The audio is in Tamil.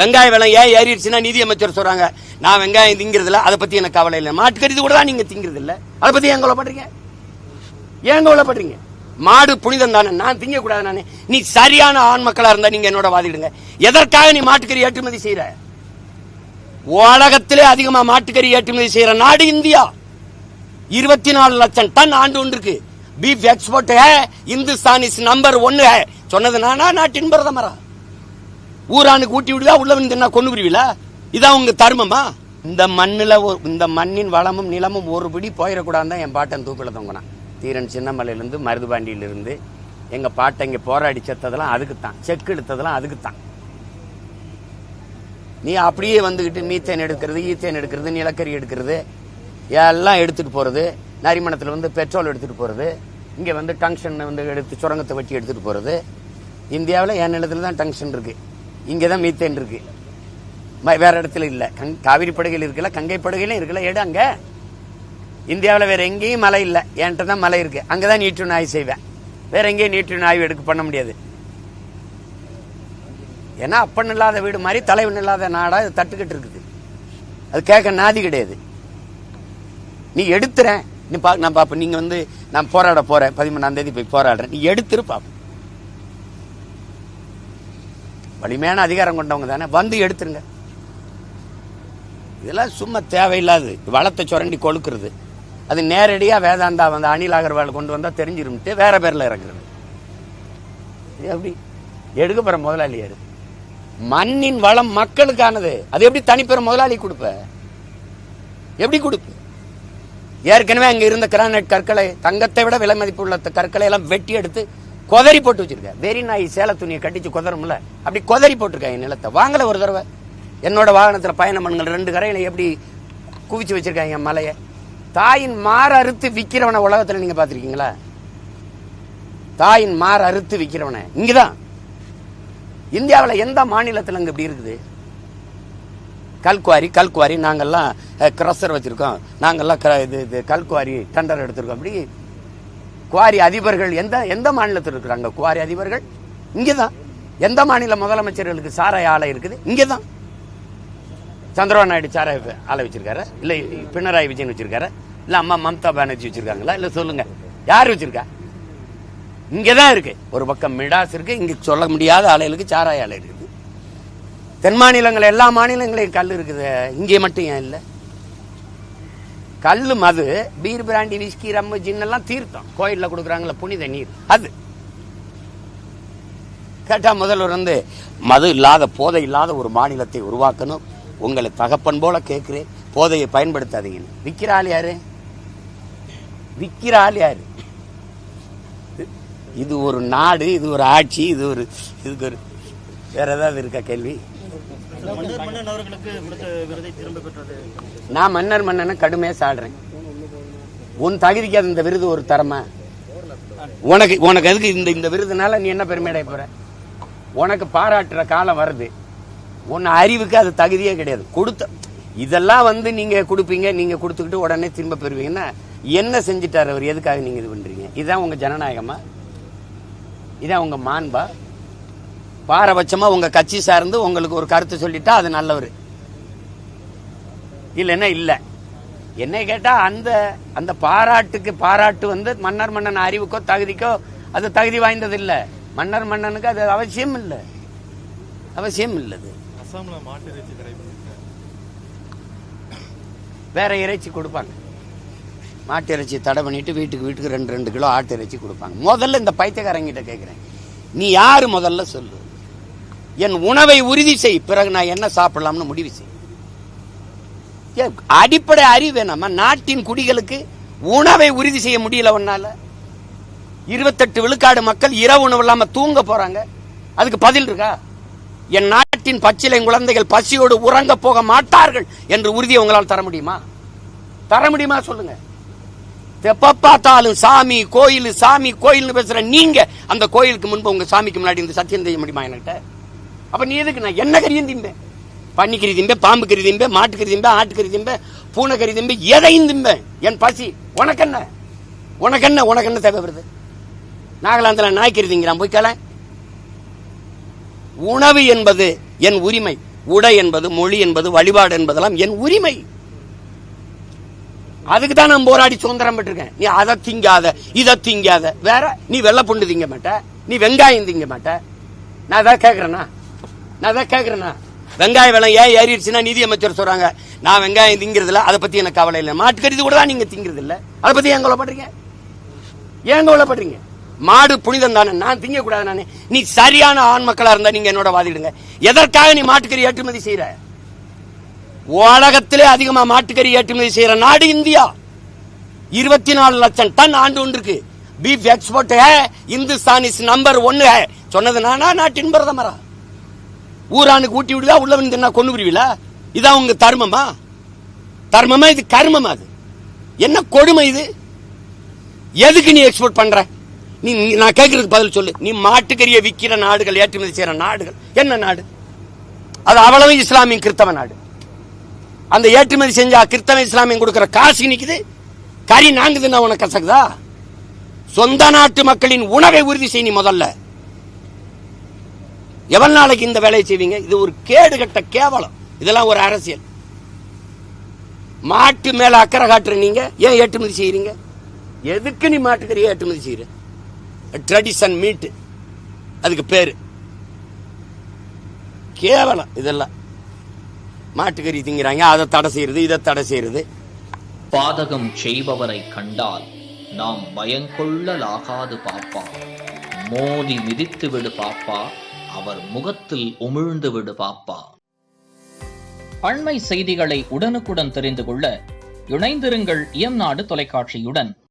வெங்காய விலை ஏன் ஏறிடுச்சுன்னா நிதி அமைச்சர் சொல்றாங்க நான் வெங்காயம் திங்கிறதில்ல அதை பத்தி எனக்கு கவலை இல்லை. மாட்டுக்கறி கூட தான் நீங்க திங்கிறது இல்லை அதை பத்தி ஏன் கவலைப்படுறீங்க ஏன் கவலைப்படுறீங்க மாடு புனிதம் தானே நான் திங்க கூடாது நானே. நீ சரியான ஆண் மக்களா இருந்தா நீங்க என்னோட வாதிடுங்க. எதற்காக நீ மாட்டுக்கறி ஏற்றுமதி செய்யற? உலகத்திலே அதிகமா மாட்டுக்கறி ஏற்றுமதி செய்யற நாடு இந்தியா. இருபத்தி நாலு லட்சம் டன் ஆண்டு ஒன்றுக்கு. பீஃப் எக்ஸ்போர்ட் है இந்துஸ்தான் இஸ் நம்பர் ஒன்னு சொன்னது நானா நாட்டின் பிரதமரா? ஊரானுக்கு ஊட்டி விடுவா உள்ள வந்து என்ன கொண்டு விடுவீல இதான் உங்க தர்மமா? இந்த மண்ணில் இந்த மண்ணின் வளமும் நிலமும் ஒரு பிடி போயிடக்கூடாதுன்னு தான் என் பாட்டன் தூக்கில தொங்கினான். தீரன் சின்னமலையிலேருந்து மருதுபாண்டியிலிருந்து எங்கள் பாட்டை இங்கே போராடி செத்ததெல்லாம் அதுக்கு தான் செக்கு எடுத்ததெல்லாம் அதுக்கு தான் நீ அப்படியே வந்துக்கிட்டு மீத்தேன் எடுக்கிறது ஈத்தேன் எடுக்கிறது நிலக்கரி எடுக்கிறது எல்லாம் எடுத்துகிட்டு போகிறது நரிமணத்தில் வந்து பெட்ரோல் எடுத்துகிட்டு போகிறது இங்கே வந்து டங்ஷன் வந்து எடுத்து சுரங்கத்தை வெட்டி எடுத்துகிட்டு போகிறது இந்தியாவில் என் நிலத்தில் தான் டங்ஷன் இருக்குது இங்கே தான் மீத்தேன் இருக்கு. வேற இடத்துல இல்ல. கங் காவிரி படுகையில் இருக்கல கங்கை படுகையிலும் இருக்கல. எடு அங்கே. இந்தியாவில் வேற எங்கேயும் மலை இல்லை. என்கிட்ட தான் மலை இருக்கு. அங்கதான் நீட்டு ஆய்வு செய்வேன். வேற எங்கேயும் நீட்டு ஆய்வு எடுக்க பண்ண முடியாது. ஏன்னா அப்பன் இல்லாத வீடு மாதிரி தலைவன் இல்லாத நாடா இது தட்டுக்கிட்டு இருக்குது. அது கேட்க நாதி கிடையாது. நீ எடுத்துறேன். நீ பா நான் பார்ப்பேன் நீங்க வந்து நான் போராட போறேன். பதிமூணாம் தேதி போய் போராடுறேன். நீ எடுத்துரு பார்ப்பேன் வலிமையான அதிகாரம் கொண்டவங்க தானே? வந்து எடுத்துருங்க. இதெல்லாம் சும்மா தேவையில்லாது. வளத்தை சுரண்டி கொழுக்கிறது. அது நேரடியா வேதாந்தா வந்து அனில் அகர்வால் கொண்டு வந்தா தெரிஞ்சிரும்ட்டு வேற பேர்ல இறங்குறது. எப்படி? எடுக்க போற முதலாளி மண்ணின் வளம் மக்களுக்கானது. அது எப்படி தனிப்பெறும் முதலாளி கொடுப்ப? எப்படி கொடுப்பு? ஏற்கனவே அங்க இருந்த கிரானைட் கற்களை தங்கத்தை விட விலை மதிப்பு உள்ள கற்களை எல்லாம் வெட்டி எடுத்து கொதறி போட்டு வச்சிருக்கேன். வெறி நாய் சேல துணியை கட்டிச்சு கொதரும்ல அப்படி கொதறி போட்டிருக்காங்க நிலத்தை. வாங்கல ஒரு தடவை. என்னோட வாகனத்தில் பயணம் பண்ணுங்கள். ரெண்டு கரையில எப்படி குவிச்சு வச்சிருக்காங்க மலையை. தாயின் மாறு அறுத்து விற்கிறவனை உலகத்தில் நீங்க பார்த்துருக்கீங்களா? தாயின் மாறு அறுத்து விற்கிறவனை இங்கதான். இந்தியாவில் எந்த மாநிலத்தில் அங்கே இப்படி இருக்குது? கல்குவாரி கல்குவாரி. நாங்கெல்லாம் க்ரஷர் வச்சுருக்கோம். நாங்கள்லாம் க- இது இது கல்குவாரி டெண்டர் எடுத்திருக்கோம். அப்படி குவாரி அதிபர்கள் எந்த எந்த மாநிலத்தில் இருக்கிறாங்க? குவாரி அதிபர்கள்? இங்கே தான் எந்த மாநில முதலமைச்சர்களுக்கு சாராய ஆலை இருக்குது? இங்கே தான் சந்திரபாபு நாயுடு சாராய ஆலை வச்சிருக்காரு? இல்லை பினராயி விஜயன் வச்சிருக்காரு? இல்லை அம்மா மம்தா பானர்ஜி வச்சிருக்காங்களா? இல்லை சொல்லுங்க. யார் வச்சிருக்கா? இங்கே தான் இருக்கு. ஒரு பக்கம் மிடாஸ் இருக்கு. இங்க சொல்ல முடியாத ஆலைகளுக்கு சாராய ஆலை இருக்குது. தென் மாநிலங்கள் எல்லா மாநிலங்களையும் கல் இருக்குது. இங்கே மட்டும் ஏன் இல்லை? கல்லு மது beer brandy whisky rum gin எல்லாம் தீர்த்தம். கோயில்ல கொடுக்குறாங்களே புனித நீர். அது. கேட்டா முதல்வர் வந்து மது இல்லாத போதை இல்லாத ஒரு மாநிலத்தை உருவாக்கணும். உங்களை தகப்பன் போல கேட்குறேன். போதையை பயன்படுத்தாதீங்கன்னு. விற்கிற ஆள் யாரு? விற்கிற ஆள் யாரு? இது ஒரு நாடு இது ஒரு ஆட்சி இது ஒரு இதுக்கு ஒரு வேற ஏதாவது இருக்கா கேள்வி? நான் மன்னர் மன்னனை கடுமையா சாடுறேன். உன் தகுதிக்கு அது இந்த விருது ஒரு தரமா? உனக்கு உனக்கு எதுக்கு இந்த இந்த விருதுனால நீ என்ன பெருமையடைய போற? உனக்கு பாராட்டுற காலம் வருது. உன் அறிவுக்கு அது தகுதியே கிடையாது. கொடுத்த இதெல்லாம் வந்து நீங்க கொடுப்பீங்க நீங்க கொடுத்துக்கிட்டு உடனே திரும்ப பெறுவீங்கன்னா என்ன செஞ்சிட்டார் அவர்? எதுக்காக நீங்க இது பண்றீங்க? இதான் உங்க ஜனநாயகமா? இதான் உங்க மாண்பா? பாரபட்சமா உங்க கட்சி சார்ந்து உங்களுக்கு ஒரு கருத்து சொல்லிட்டா அது நல்லவர். இல்லைன்னா இல்ல. என்ன கேட்டா அந்த அந்த பாராட்டுக்கு பாராட்டு வந்து மன்னர் மன்னன் அறிவுக்கோ தகுதிக்கோ அது தகுதி வாய்ந்தது இல்ல மன்னர் மன்னனுக்கு அது அவசியம் இல்ல. அவசியம் இல்லது. வேற இறைச்சி கொடுப்பாங்க. மாட்டு இறைச்சி தடை பண்ணிட்டு வீட்டுக்கு வீட்டுக்கு ரெண்டு ரெண்டு கிலோ ஆட்டு இறைச்சி கொடுப்பாங்க. முதல்ல இந்த பைத்தியக்காரங்கிட்ட கேட்கிறேன் நீ யாரு முதல்ல சொல்லு? என் உணவை உறுதி செய். பிறகு நான் என்ன சாப்பிடலாம்னு முடிவு செய். ஏ, அடிப்படை அறிவு நம்ம நாட்டின் குடிகளுக்கு உணவை உறுதி செய்ய முடியல உன்னால. இருபத்தெட்டு விழுக்காடு மக்கள் இரவு உணவு இல்லாம தூங்க போறாங்க. அதுக்கு பதில் இருக்கா? என் நாட்டின் பச்சிலை குழந்தைகள் பசியோடு உறங்க போக மாட்டார்கள் என்று உறுதியை உங்களால் தர முடியுமா? தர முடியுமா சொல்லுங்க. எப்ப பார்த்தாலும் சாமி கோயில் சாமி கோயில்னு பேசுற நீங்க அந்த கோயிலுக்கு முன்பு உங்க சாமிக்கு முன்னாடி இந்த சத்தியம் செய்ய முடியுமா என்கிட்ட? அப்ப நீ எதுக்கு நான் என்ன கறியும் திம்பேன்? பன்னிக்கறி திம்பேன் பாம்பு கறி திம்பேன் மாட்டுக்கறி கறி ஆட்டுக்கறி பூனை பூனைக்கறி திம்பேன் எதையும் திம்பேன். என் பசி. உனக்கு என்ன உனக்கு என்ன உனக்கு என்ன தேவைப்படுது நாகலாந்தில் நாய்க்கறி திங்கிறான் போய் கேள. உணவு என்பது என் உரிமை. உடை என்பது மொழி என்பது வழிபாடு என்பதெல்லாம் என் உரிமை. அதுக்கு தான் நான் போராடி சுதந்திரம் பெற்றிருக்கேன். நீ அதை திங்காத இதை திங்காத. வேற நீ வெள்ளை பொண்ணு திங்க மாட்ட நீ வெங்காயம் திங்க மாட்ட. நான் அதான் கேட்குறேன்னா நான் தான் கேட்குறேண்ணா வெங்காய விலை ஏன் ஏறிடுச்சுன்னா நிதி அமைச்சர் சொல்றாங்க நான் வெங்காயம் திங்கிறது அதை பத்தி எனக்கு கவலை இல்லை. மாட்டுக்கறி கூட தான் நீங்க திங்கிறது இல்ல அதை பத்தி ஏன் கவலைப்படுறீங்க? ஏன் கவலைப்படுறீங்க? மாடு புனிதம் தானே நான் திங்க கூடாது நானே. நீ சரியான ஆண் மக்களா இருந்தா நீங்க என்னோட வாதிடுங்க. எதற்காக நீ மாட்டுக்கறி ஏற்றுமதி செய்யற? உலகத்திலே அதிகமா மாட்டுக்கறி ஏற்றுமதி செய்யற நாடு இந்தியா. இருபத்தி நாலு லட்சம் டன் ஆண்டு ஒன்று இருக்கு beef export hey Hindustan is number ஒன்னு ஹே. சொன்னது நானா நாட்டின் பிரதமரா? ஊரானுக்கு ஊட்டி விடுதா உள்ள வந்து என்ன கொண்டு புரிவில இதான் உங்க தர்மமா? தர்மமா? இது கர்மமா அது? என்ன கொடுமை இது? எதுக்கு நீ எக்ஸ்போர்ட் பண்ற? நீ நான் கேட்கறதுக்கு பதில் சொல்லு. நீ மாட்டுக்கறியை விற்கிற நாடுகள் ஏற்றுமதி செய்யற நாடுகள். என்ன நாடு? அது அவ்வளவு இஸ்லாமிய கிறித்தவ நாடு. அந்த ஏற்றுமதி செஞ்சா கிறித்தவ இஸ்லாமியம் கொடுக்குற காசு நிற்குது கறி நாங்குதுன்னா உனக்கு கசக்குதா? சொந்த நாட்டு மக்களின் உணவை உறுதி செய்ய நீ முதல்ல. எவ்வளவு நாளைக்கு இந்த வேலையை செய்வீங்க? இது ஒரு கேடு கட்ட கேவலம். இதெல்லாம் ஒரு அரசியல். மாட்டு மேல அக்கறை காட்டுற நீங்க ஏன் ஏற்றுமதி செய்யறீங்க? எதுக்கு நீ மாட்டுக்கறி ஏற்றுமதி செய்யற? ட்ரெடிஷன் மீட் அதுக்கு பேரு. கேவலம் இதெல்லாம். மாட்டுக்கறி திங்கிறாங்க அதை தடை செய்யறது இதை தடை செய்யறது. பாதகம் செய்பவரை கண்டால் நாம் பயங்கொள்ளலாகாது பாப்பா. மோதி மிதித்து விடு பாப்பா. அவர் முகத்தில் உமிழ்ந்து விடு பாப்பா. அண்மை செய்திகளை உடனுக்குடன் தெரிந்து கொள்ள இணைந்திருங்கள் இயம்நாடு தொலைக்காட்சியுடன்.